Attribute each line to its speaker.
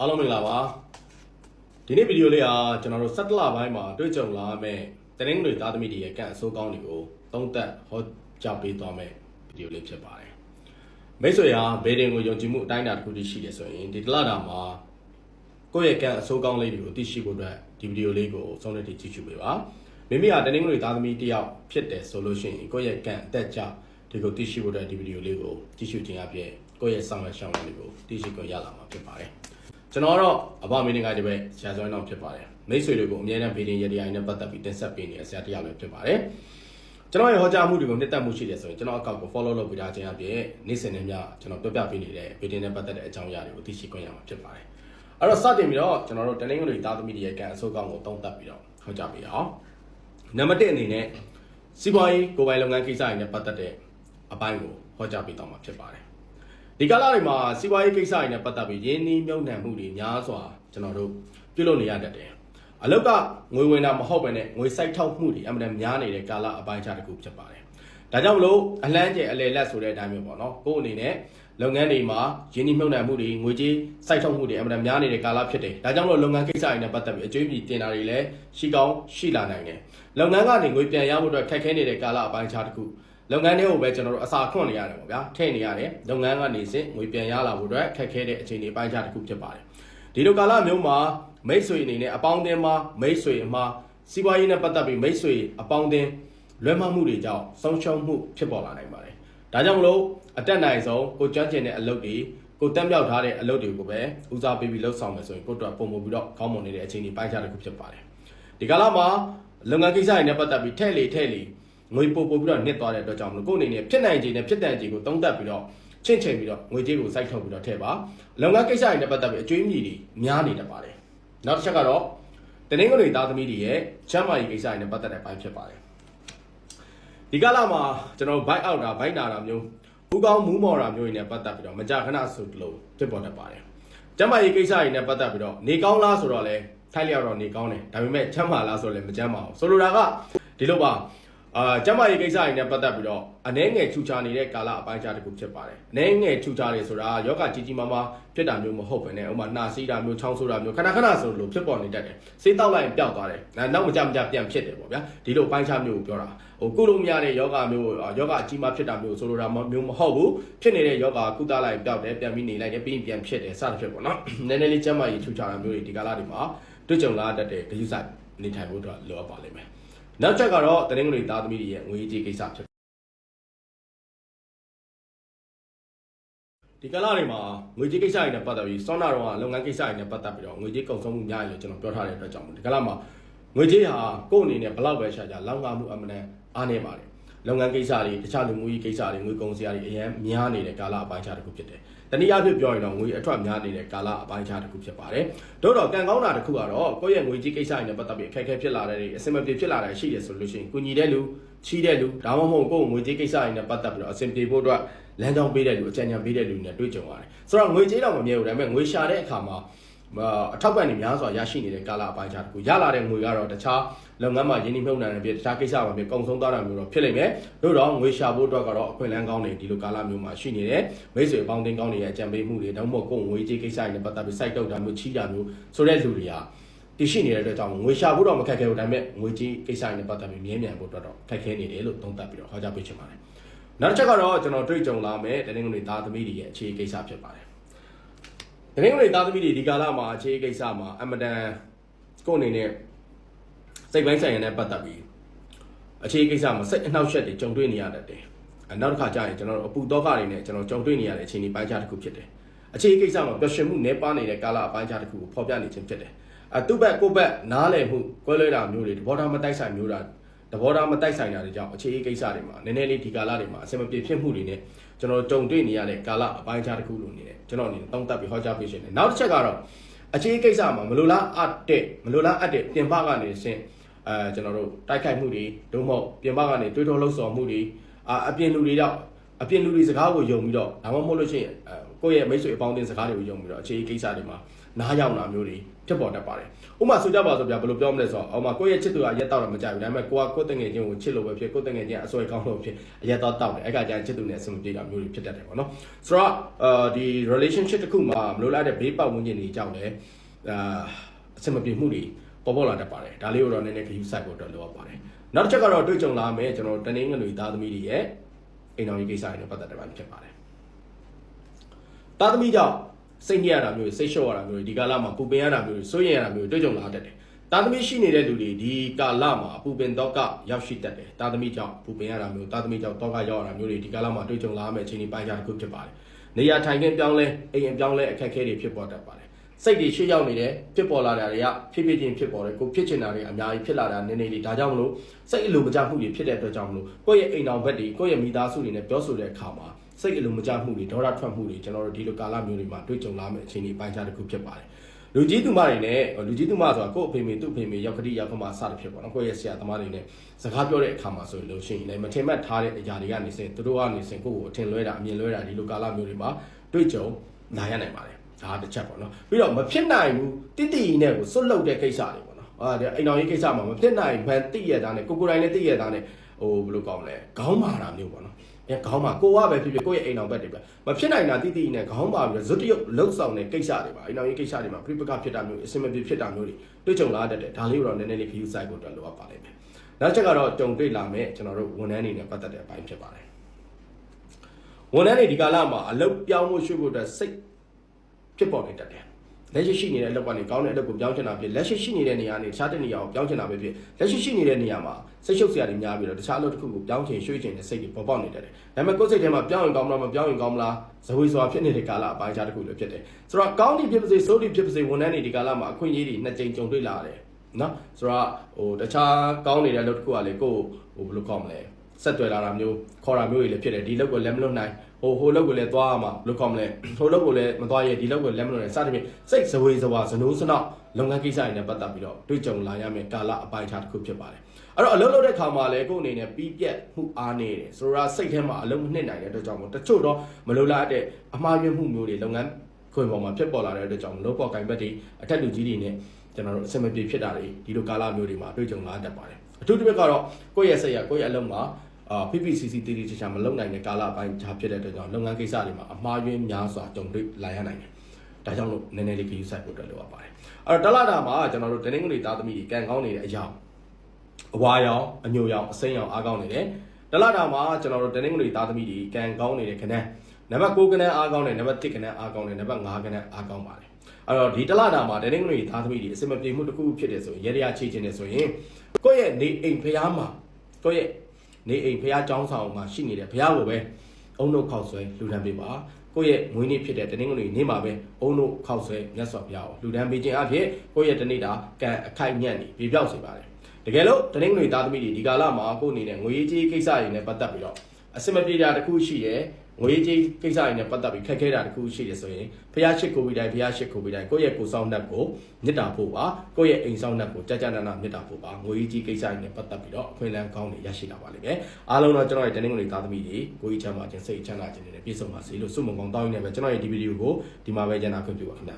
Speaker 1: အားလုံးမင်္ဂလာပါဒီနေ့ဗီဒီယိုလေးကကျွန်တော်တို့17လပိုင်းမှာတွေ့ကြုံလာမယ့်တနင်္ဂနွေသားသမီးတွေရဲ့ကန့်အဆိုးကောင်းတွေကိုသုံးသပ်ဟောကြားပေးသွားမယ့်ဗီဒီယိုလေးဖြစ်ပါတယ်မိတ်ဆွေဟာဘေဒင်ကိုယုံကြည်မှုအတိုင်းအတာတစ်ခုတည်းရှိတယ်ဆိုရင်ဒီတလတာမှာကိုယ့်ရဲ့ကန့်အဆိုးကောင်းလေးတွေကိုသိရှိဖို့အတွက်ဒီဗီဒီယိုလေးကိုဆုံးဖြတ်ကြည့်ရှုပေးပါမိမိဟာတနင်္ဂနွေသားသမီးတစ်ယောက်ဖြစ်တယ်ဆိုလို့ရှိရင်ကိုယ့်ရဲ့ကန့်အသက်ကြောင့်ဒီကိုသိရှိဖို့အတွက်ဒီဗီဒီယိုလေးကိုကြည့်ရှုခြင်းအပြင်ကိုယ့်ရဲ့ဆောင်ရွက်ရှောင်ရည်တွေကိုသိရှိခွင့်ရလာမှာဖြစ်ပါတယ် ကျွန်တော်ကတော့အဘမင်းငါဒီဘက်ဆရာဇောင်းအောင်ဖြစ်ပါတယ်မိတ်ဆွေတွေကိုအမြဲတမ်းဗီဒီယိုရတရားနဲ့ပတ်သက်ပြီးတင်ဆက်ပေးနေတဲ့ဆရာတရားလည်းဖြစ်ပါတယ်ကျွန်တော်ရဲ့ဟောကြားမှုတွေကိုနှစ်သက်မှုရှိတယ်ဆိုရင်ကျွန်တော်အကောင့်ကို follow လုပ်ပေးထားခြင်းအပြင်နေ့စဉ်နဲ့ညကျွန်တော်ပြပြပေးနေတဲ့ဗီဒီယိုနဲ့ပတ်သက်တဲ့အကြောင်းအရာတွေကိုသိရှိခွင့်ရမှာဖြစ်ပါတယ်အဲ့တော့စတင်ပြီးတော့ကျွန်တော်တို့တနင်္ဂနွေသားသမီးတွေရဲ့ကံအဆိုးကောင်းကိုသုံးသပ်ပြီးတော့ဟောကြားပေးအောင်နံပါတ်1အနေနဲ့စီးပွားရေးကိုယ်ပိုင်လုပ်ငန်းကိစ္စတွေနဲ့ပတ်သက်တဲ့အပိုင်းကိုဟောကြားပေးတော့မှာဖြစ်ပါတယ် ဒီကာလတွေမှာစီးပွားရေးကိစ္စတွေနဲ့ပတ်သက်ပြီးရင်းနှီးမြှုပ်နှံမှုတွေများစွာကျွန်တော်တို့ပြုလုပ်နေရတတ်တယ်။အလောက်ကငွေဝင်တာမဟုတ်ပဲနဲ့ငွေစိုက်ထောက်မှုတွေအမှန်တမ်းများနေတဲ့ကာလအပိုင်းခြားတစ်ခုဖြစ်ပါတယ်။ဒါကြောင့်မလို့အလန်းကျယ်အလယ်လက်ဆိုတဲ့အတိုင်းမျိုးပေါ့နော်။ကိုယ့်အနေနဲ့လုပ်ငန်းတွေမှာရင်းနှီးမြှုပ်နှံမှုတွေငွေကြေးစိုက်ထုတ်မှုတွေအမှန်တမ်းများနေတဲ့ကာလဖြစ်တယ်။ဒါကြောင့်မလို့လုပ်ငန်းကိစ္စတွေနဲ့ပတ်သက်ပြီးအကျွေးမြည်တင်တာတွေလည်းရှိကောင်းရှိလာနိုင်တယ်။လုပ်ငန်းကနေငွေပြန်ရဖို့အတွက်ခက်ခဲနေတဲ့ကာလအပိုင်းခြားတစ်ခု လုပ်ငန်းတွေကိုပဲကျွန်တော်တို့အစာခွန့်နေရတယ်ပေါ့ဗျာထည့်နေရတယ်လုပ်ငန်းကနေစစ်ငွေပြန်ရလာဖို့အတွက်ခက်ခဲတဲ့အခြေအနေပိုင်းခြားတစ်ခုဖြစ်ပါတယ်ဒီလိုကာလမျိုးမှာမိတ်ဆွေအနေနဲ့အပေါင်းအသင်းမှာမိတ်ဆွေအမှာစီးပွားရေးနဲ့ပတ်သက်ပြီးမိတ်ဆွေအပေါင်းအသင်းလွဲမှားမှုတွေကြောင့်ဆုံးရှုံးမှုဖြစ်ပေါ်လာနိုင်ပါတယ်ဒါကြောင့်မလို့အတက်နိုင်ဆုံးကိုကျွမ်းကျင်တဲ့အလုပ်တွေကိုတက်မြောက်ထားတဲ့အလုပ်တွေကိုပဲဦးစားပေးပြီးလှုပ်ဆောင်မယ်ဆိုရင်ကိုယ့်အတွက်ပုံပုံပြီးတော့ကောင်းမွန်နေတဲ့အခြေအနေပိုင်းခြားတစ်ခုဖြစ်ပါတယ်ဒီကာလမှာလုပ်ငန်းကိစ္စတွေနဲ့ပတ်သက်ပြီးထဲ့လေထဲ့လေ ငွေပို့ပို့ပြီးတော့နှစ်သွားတဲ့အတွက်ကြောင့်မလို့ကိုယ့်အနေနဲ့ဖြစ်နိုင်ခြေနဲ့ဖြစ်တန်ခြေကိုတုံးတက်ပြီးတော့ချင့်ချိန်ပြီးတော့ငွေကြေးကိုစိုက်ထုတ်ပြီးတော့ထည့်ပါလုပ်ငန်းကိစ္စတွေနဲ့ပတ်သက်ပြီးအကျွေးမြည်တွေများနေတတ်ပါတယ်နောက်တစ်ချက်ကတော့တနင်္ဂနွေသားသမီးတွေရဲ့ချမ်းမာရေးကိစ္စတွေနဲ့ပတ်သက်တဲ့ပိုင်းဖြစ်ပါတယ်ဒီကလာမှာကျွန်တော်ဘိုက်အောက်တာဘိုက်နာတာမျိုးပူကောင်းမူးမော်တာမျိုးတွေနဲ့ပတ်သက်ပြီးတော့မကြာခဏဆိုလို့ဖြစ်ပေါ်တတ်ပါတယ်ကျမ်းမာရေးကိစ္စတွေနဲ့ပတ်သက်ပြီးတော့နေကောင်းလားဆိုတော့လဲထိုက်လျောက်တော့နေကောင်းတယ်ဒါပေမဲ့ချမ်းမာလားဆိုတော့လည်းမချမ်းပါဘူးဆိုလိုတာကဒီလိုပါ အာကျမ်းမာရေးကိစ္စတွေနဲ့ပတ်သက်ပြီးတော့အနှဲငယ်ခြူချာနေတဲ့ကာလအပိုင်းခြားတစ်ခုဖြစ်ပါတယ်အနှဲငယ်ခြူချာတယ်ဆိုတာယောဂကြီးကြီးမားမားဖြစ်တာမျိုးမဟုတ်ဘဲနဲ့ဥပမာနှာစီးတာမျိုးချောင်းဆိုးတာမျိုးခဏခဏဆိုလို့ဖြစ်ပေါ်နေတတ်တယ်စေးတောက်လိုက်ရင်ပျောက်သွားတယ်နောက်မကြမကြပြန်ဖြစ်တယ်ပေါ့ဗျာဒီလိုအပိုင်းခြားမျိုးကိုပြောတာဟိုကုလို့မရတဲ့ယောဂမျိုးယောဂအကြီးမားဖြစ်တာမျိုးဆိုလိုတာမျိုးမဟုတ်ဘူးဖြစ်နေတဲ့ယောဂကုသလိုက်ပျောက်တယ်ပြန်ပြီးနေလိုက်တယ်ပြီးရင်ပြန်ဖြစ်တယ်စသဖြင့်ပေါ့နော်နည်းနည်းလေးကျမ်းမာရေးခြူချာတာမျိုးတွေဒီကာလတွေမှာတွေ့ကြုံလာတတ်တဲ့ဂရုစိုက်နေထိုင်ဖို့အတွက်လိုအပ်ပါလိမ့်မယ် နောက်ချက်ကတော့တနင်္ဂနွေသားသမီးတွေရဲ့ငွေကြေးကိစ္စဖြစ်ဒီကလာတွေမှာငွေကြေးကိစ္စတွေနဲ့ပတ်သက်ပြီးစောနာတော့ကလုပ်ငန်းကိစ္စတွေနဲ့ပတ်သက်ပြီးတော့ငွေကြေးကုန်ဆုံးမှုများရလို့ကျွန်တော်ပြောထားတဲ့အတွက်ကြောင့်ဒီကလာမှာငွေကြေးဟာကိုယ့်အနေနဲ့ဘလောက်ပဲရှာကြလောက်ငါမှုအမှန်တန်အားနေပါတယ်လုပ်ငန်းကိစ္စတွေတခြားလူမှုရေးကိစ္စတွေငွေကုန်စရာတွေအရင်များနေတဲ့ကာလအပိုင်းခြားတစ်ခုဖြစ်တယ်။ တနည်းအားဖြင့်ပြောရင်တော့ငွေအထွက်များနေတဲ့ကာလအပိုင်းခြားတစ်ခုဖြစ်ပါတယ်။တို့တော့ကံကောင်းတာတစ်ခုကတော့ကိုယ့်ရဲ့ငွေကြေးကိစ္စတွေနဲ့ပတ်သက်ပြီးအခက်အခဲဖြစ်လာတဲ့အစင်မပြေဖြစ်လာတဲ့ရှိတယ်ဆိုလို့ရှိရင်ကုညီတဲ့လူချီးတဲ့လူဒါမှမဟုတ်ကိုယ့်ငွေကြေးကိစ္စတွေနဲ့ပတ်သက်ပြီးတော့အစင်ပြေဖို့အတွက်လမ်းကြောင်းပေးတဲ့လူအကြံဉာဏ်ပေးတဲ့လူနဲ့တွေ့ကြုံရတယ်။ဆိုတော့ငွေကြေးတော့မမြဲဘူးဒါပေမဲ့ငွေရှာတဲ့အခါမှာ အထောက်ပံ့နေများစွာရရှိနေတဲ့ကာလအပိုင်းခြားတစ်ခုရလာတဲ့ငွေကတော့တခြားလုပ်ငန်းမှာရင်းနှီးမြှုပ်နှံနေပြီးတခြားကိစ္စမှာပြီးကုန်ဆုံးသွားတာမျိုးတော့ဖြစ်လိမ့်မယ်။တို့တော့ငွေရှာဖို့အတွက်ကတော့အခွင့်အလမ်းကောင်းတွေဒီလိုကာလမျိုးမှာရှိနေတယ်။မိတ်ဆွေအပေါင်းအသင်းကောင်းတွေရဲ့အကြံပေးမှုတွေဒါမှမဟုတ်ကိုယ်ငွေကြေးကိစ္စတွေနဲ့ပတ်သက်ပြီးစိုက်တုပ်တာမျိုးချီးတာမျိုးဆိုတဲ့လူတွေကတရှိနေတဲ့အတွက်ကြောင့်ငွေရှာဖို့တော့မခက်ခဲဘူးဒါပေမဲ့ငွေကြေးကိစ္စတွေနဲ့ပတ်သက်ပြီးမြဲမြံဖို့အတွက်တော့ခက်ခဲနေတယ်လို့သုံးသပ်ပြီးတော့ဟောကြားပေးချင်ပါတယ်။နောက်တစ်ချက်ကတော့ကျွန်တော်တွေ့ကြုံလာမယ်တနင်္ဂနွေသားသမီးတွေရဲ့အခြေကိစ္စဖြစ်ပါတယ်။ တနင်္ဂနွေသားသမီးတွေဒီကာလမှာအခြေကိစ္စမှာအမတန်ကိုယ့်အနေနဲ့စိတ်ပိုင်းဆိုင်ရာနဲ့ပတ်သက်ပြီးအခြေကိစ္စမှာစိတ်အနှောက်အယှက်တွေကြုံတွေ့နေရတတ်တယ်။နောက်တစ်ခါကျရင်ကျွန်တော်တို့အပူတော့ကတွေနဲ့ကျွန်တော်ကြုံတွေ့နေရတဲ့အခြေအနေပိုင်းခြားတစ်ခုဖြစ်တယ်။အခြေကိစ္စမှာပျော်ရွှင်မှုနည်းပါးနေတဲ့ကာလအပိုင်းခြားတစ်ခုကိုဖော်ပြနေခြင်းဖြစ်တယ်။အတူဘက်ကိုဘက်နားလည်မှုကွဲလွဲတာမျိုးတွေတဘောထားမတိုက်ဆိုင်မျိုးတာတဘောထားမတိုက်ဆိုင်တာတွေကြောင့်အခြေကိစ္စတွေမှာနည်းနည်းလေးဒီကာလတွေမှာအဆင်မပြေဖြစ်မှုတွေနဲ့ကျွန်တော်ကြုံတွေ့နေရတဲ့ကာလအပိုင်းခြားတစ်ခုလိုနေတယ် ကျွန်တော်အနေနဲ့တောင်းတပြီးဟောကြားပေးရှင်တယ်နောက်တစ်ချက်ကတော့အခြေကိစ္စမှာမလိုလားအပ်တဲ့မလိုလားအပ်တဲ့ပြင်ပကနေဆင့်အဲကျွန်တော်တို့တိုက်ခိုက်မှုတွေဒုမဟုတ်ပြင်ပကနေတွေးတောလှုပ်ဆော်မှုတွေအာအပြင်လူတွေတော့အပြင်လူတွေစကားကိုယုံပြီးတော့ဒါမှမဟုတ်လို့ရှိရင်အဲကိုယ့်ရဲ့မိတ်ဆွေအပေါင်းအသင်းစကားတွေကိုယုံပြီးတော့အခြေအကိစ္စတွေမှာ နားရောက်တာမျိုးတွေဖြစ်ပေါ်တတ်ပါတယ်ဥပမာဆိုကြပါဆိုပြဘယ်လိုပြောမလဲဆိုတော့အောက်မှာကိုယ့်ရဲ့ချစ်သူကရက်တော့တော့မကြဘူးဒါပေမဲ့ကိုကကိုယ့်တငယ်ချင်းကိုချစ်လို့ပဲဖြစ်ကိုယ့်တငယ်ချင်းအစွဲကောင်းလို့ဖြစ်အရက်တော့တောက်တယ်အဲ့ကကြာချစ်သူနဲ့အဆင်မပြေတာမျိုးတွေဖြစ်တတ်တယ်ပေါ့နော်ဆိုတော့အာဒီ relationship တစ်ခုမှာမလို့လိုက်တဲ့ဘေးပတ်ဝန်းကျင်တွေကြောင့်လည်းအာအဆင်မပြေမှုတွေပေါ်ပေါ်လာတတ်ပါတယ်ဒါလေးကိုတော့နည်းနည်းခယူးဆိုင်ဖို့အတွက်လိုအပ်ပါတယ်နောက်တစ်ချက်ကတော့တွေ့ကြုံလာမယ်ကျွန်တော်တနင်္ဂနွေသားသမီးတွေရဲ့အိမ်တော်ကြီးကိစ္စတွေနဲ့ပတ်သက်တဲ့ပိုင်းဖြစ်ပါတယ်သားသမီးကြောင့် စိတ်ညစ်ရတာမျိုးတွေစိတ်လျှော့ရတာမျိုးတွေဒီကာလမှာပူပင်ရတာမျိုးတွေစိုးရိမ်ရတာမျိုးတွေတွေ့ကြုံလာတတ်တယ်သားသမီးရှိနေတဲ့လူတွေဒီကာလမှာပူပင်တော့ကရောက်ရှိတတ်တယ်သားသမီးကြောင့်ပူပင်ရတာမျိုးသားသမီးကြောင့်တော့ကရောက်ရတာမျိုးတွေဒီကာလမှာတွေ့ကြုံလာမယ့်အချိန်ဒီပိုင်းခြားတစ်ခုဖြစ်ပါတယ်နေရာထိုင်ခင်းပြောင်းလဲအိမ်အပြောင်းလဲအခက်အခဲတွေဖြစ်ပေါ်တတ်ပါတယ်စိတ်တွေရှေ့ရောက်နေတယ်ဖြစ်ပေါ်လာတာတွေကဖြစ်ဖြစ်ချင်းဖြစ်ပေါ်တယ်ကိုဖြစ်ချင်တာတွေအများကြီးဖြစ်လာတာနည်းနည်းလေးဒါကြောင့်မလို့စိတ်အလိုမကျမှုတွေဖြစ်တဲ့အတွက်ကြောင့်မလို့ကိုယ့်ရဲ့အိမ်တော်ဘက်တွေကိုယ့်ရဲ့မိသားစုတွေနဲ့ပြောဆိုတဲ့အခါမှာ စိတ်အလိုမကျမှုတွေဒေါသထွက်မှုတွေကျွန်တော်တို့ဒီလိုကာလမျိုးတွေမှာတွေ့ကြုံလာမယ့်အခြေအနေပိုင်းခြားတစ်ခုဖြစ်ပါတယ်လူကြီးသူမတွေနဲ့လူကြီးသူမဆိုတာကိုယ့်အဖေမေသူ့အဖေမေရောက်ခတိရောက်ခမစတဲ့ဖြစ်ပေါ့နော်ကိုယ့်ရဲ့ဆရာသမားတွေနဲ့စကားပြောတဲ့အခါမှာဆိုလို့ရှိရင်လည်းမထင်မှတ်ထားတဲ့အရာတွေကနေစင်သူတို့ကနေစင်ကိုယ့်ကိုအထင်လွဲတာအမြင်လွဲတာဒီလိုကာလမျိုးတွေမှာတွေ့ကြုံလာရနိုင်ပါတယ်ဒါတစ်ချက်ပေါ့နော်ပြီးတော့မဖြစ်နိုင်ဘူးတိတိနဲ့ကိုစွတ်လုတ်တဲ့ကိစ္စတွေပေါ့နော်အာဒီအိမ်တော်ကြီးကိစ္စမှာမဖြစ်နိုင်ဘန်တိရတာနဲ့ကိုကိုယ်တိုင်လည်းတိရတာနဲ့ဟိုဘယ်လိုကောင်းလဲခေါင်းမာတာမျိုးပေါ့နော် အဲခေါင်းမှာကိုကပဲဖြစ်ဖြစ်ကိုယ့်ရဲ့အိမ်တော်ဘက်တွေပဲမဖြစ်နိုင်တာတိတိနဲ့ခေါင်းပါပြီးတော့ဇွတ်တရုပ်လှုပ်ဆောင်တဲ့ကိစ္စတွေပါအိမ်တော်ကြီးကိစ္စတွေမှာပြိပကဖြစ်တာမျိုးအစင်မပြေဖြစ်တာမျိုးတွေတွေ့ကြုံလာတတ်တယ်ဒါလေးကိုတော့နည်းနည်းလေး view site ကိုတော့လိုအပ်ပါလိမ့်မယ်နောက်ချက်ကတော့ကြုံတွေ့လာမယ်ကျွန်တော်တို့ဝန်ထမ်းတွေနဲ့ပတ်သက်တဲ့အပိုင်းဖြစ်ပါတယ်ဝန်ထမ်းတွေဒီကာလမှာအလုပ်ပြောင်းဖို့ရွှေ့ဖို့အတွက်စိတ်ဖြစ်ပေါ်နေတတ်တယ် လက်ရှိရှိနေတဲ့အလုပ်ကနေကောင်းတဲ့အလုပ်ကိုပြောင်းချင်တာဖြစ်လက်ရှိရှိနေတဲ့နေရာကနေတခြားတဲ့နေရာကိုပြောင်းချင်တာပဲဖြစ်လက်ရှိရှိနေတဲ့နေရာမှာစိတ်ရှုပ်စရာတွေများပြီးတော့တခြားအလုပ်တစ်ခုကိုပြောင်းချင်ရွှေ့ချင်တဲ့စိတ်တွေပေါ်ပေါက်နေတတ်တယ်ဒါပေမဲ့ကိုယ်စိတ်ထဲမှာပြောင်းရင်ကောင်းမလားမပြောင်းရင်ကောင်းမလားဇဝေစွာဖြစ်နေတဲ့ကာလအပိုင်းခြားတစ်ခုလည်းဖြစ်တယ်ဆိုတော့ကောင်းသည်ဖြစ်ပါစေဆိုးသည်ဖြစ်ပါစေဝန်ထမ်းတွေဒီကာလမှာအခွင့်အရေးတွေနှစ်ကြိမ်ကြုံတွေ့လာရတယ်နော်ဆိုတော့ဟိုတခြားကောင်းနေတဲ့အလုပ်တစ်ခုကလေကိုယ်ဟိုဘယ်လိုကောင်းမလဲ ဆက်သွယ်လာတာမျိုးခေါ်တာမျိုးတွေလည်းဖြစ်တယ်ဒီလောက်ကိုလည်းမလွတ်နိုင်ဟိုဟိုလောက်ကိုလည်းသွားရမှာဘယ်လိုကောင်းမလဲဟိုလောက်ကိုလည်းမသွားရဒီလောက်ကိုလည်းမလွတ်နိုင်စသဖြင့်စိတ်ဇဝေဇဝါဇနိုးစနောက်လုပ်ငန်းကိစ္စတွေနဲ့ပတ်သက်ပြီးတော့တွေ့ကြုံလာရမယ့်ကာလအပိုင်းခြားတစ်ခုဖြစ်ပါတယ်အဲ့တော့အလုပ်လုပ်တဲ့ခါမှာလည်းကိုယ်အနေနဲ့ပြီးပြတ်မှုအားနေတယ်ဆိုတော့စိတ်ထဲမှာအလုံးနှစ်နိုင်တဲ့အတွက်ကြောင့်မို့တချို့တော့မလိုလားတဲ့အမှားယွင်းမှုမျိုးတွေလုပ်ငန်းခွင်ပေါ်မှာဖြစ်ပေါ်လာတဲ့အတွက်ကြောင့်လောပေါ်ကင်ဘက်တွေအထက်လူကြီးတွေနဲ့ကျွန်တော်တို့အစမပြေဖြစ်တာတွေဒီလိုကာလမျိုးတွေမှာတွေ့ကြုံလာတတ်ပါတယ်အထူးသဖြင့်ကတော့ကိုယ့်ရဲ့စိတ်ရကိုယ့်ရဲ့အလုံးမှာ အာ PPCC တီတီချာချာမလုံနိုင်တဲ့ကာလပိုင်းခြားဖြစ်တဲ့အတွက်ကြောင့်လုပ်ငန်းကိစ္စတွေမှာအမှားယွင်းများစွာကြုံတွေ့လာရနိုင်တယ်။ဒါကြောင့်လို့နည်းနည်းလေးခရီးဆိုင်ဖို့အတွက်လိုအပ်ပါတယ်။အဲ့တော့တလတာမှာကျွန်တော်တို့တနင်္ဂနွေသားသမီးတွေကန်ကောင်းနေတဲ့အရာအဝါရောင်အညိုရောင်အစိမ်းရောင်အားကောင်းနေတယ်။တလတာမှာကျွန်တော်တို့တနင်္ဂနွေသားသမီးတွေကန်ကောင်းနေတဲ့ခဏနံပါတ်6ကနန်းအားကောင်းတယ်နံပါတ်7ကနန်းအားကောင်းတယ်နံပါတ်5ကနန်းအားကောင်းပါတယ်။အဲ့တော့ဒီတလတာမှာတနင်္ဂနွေသားသမီးတွေအစမပြေမှုတစ်ခုဖြစ်တယ်ဆိုရင်ရေရရချိချင်းတယ်ဆိုရင်ကိုယ့်ရဲ့နေအိမ်ဖျားမှာကိုယ့်ရဲ့ နေအိမ်ဘုရားကျောင်းဆောင်မှာရှိနေတဲ့ဘုရားကိုပဲအုံတို့ခောက်ဆွဲလှူဒန်းပေးပါကိုယ့်ရဲ့မွေးနေ့ဖြစ်တဲ့တနင်္ဂနွေနေ့မှာပဲအုံတို့ခောက်ဆွဲမြတ်စွာဘုရားကိုလှူဒန်းပေးခြင်းအဖြစ်ကိုယ့်ရဲ့တနေ့တာကံအခိုက်ညံ့နေပြပြောက်စေပါတယ်တကယ်လို့တနင်္ဂနွေသားသမီးတွေဒီကာလမှာကိုယ့်အနေနဲ့ငွေကြေးကိစ္စတွေနဲ့ပတ်သက်ပြီးတော့အစမပြေတာတစ်ခုရှိတယ် ငွေကြေးကိစ္စတွေနဲ့ပတ်သက်ပြီးခက်ခဲတာတစ်ခုရှိတယ်ဆိုရင်ဖះရှိခိုးပြီးတိုင်းဖះရှိခိုးပြီးတိုင်းကိုယ့်ရဲ့ကိုယ်ဆောင်နှက်ကိုမေတ္တာဖို့ပါကိုယ့်ရဲ့အိမ်ဆောင်နှက်ကိုကြာကြာနာနာမေတ္တာဖို့ပါငွေကြေးကိစ္စတွေနဲ့ပတ်သက်ပြီးတော့အခွင့်အလမ်းကောင်းတွေရရှိလာပါလိမ့်မယ်အားလုံးတော့ကျွန်တော်ရဲ့တနင်္ဂနွေသားသမီးတွေကိုကြီးချမ်းပါခြင်းစိတ်ချမ်းသာခြင်းတွေနဲ့ပြည့်စုံပါစေလို့ဆုမွန်ကောင်းတောင်းရင်းနဲ့ပဲကျွန်တော်ရဲ့ဒီဗီဒီယိုကိုဒီမှာပဲကျန်တာခွင့်ပြုပါခင်ဗျာ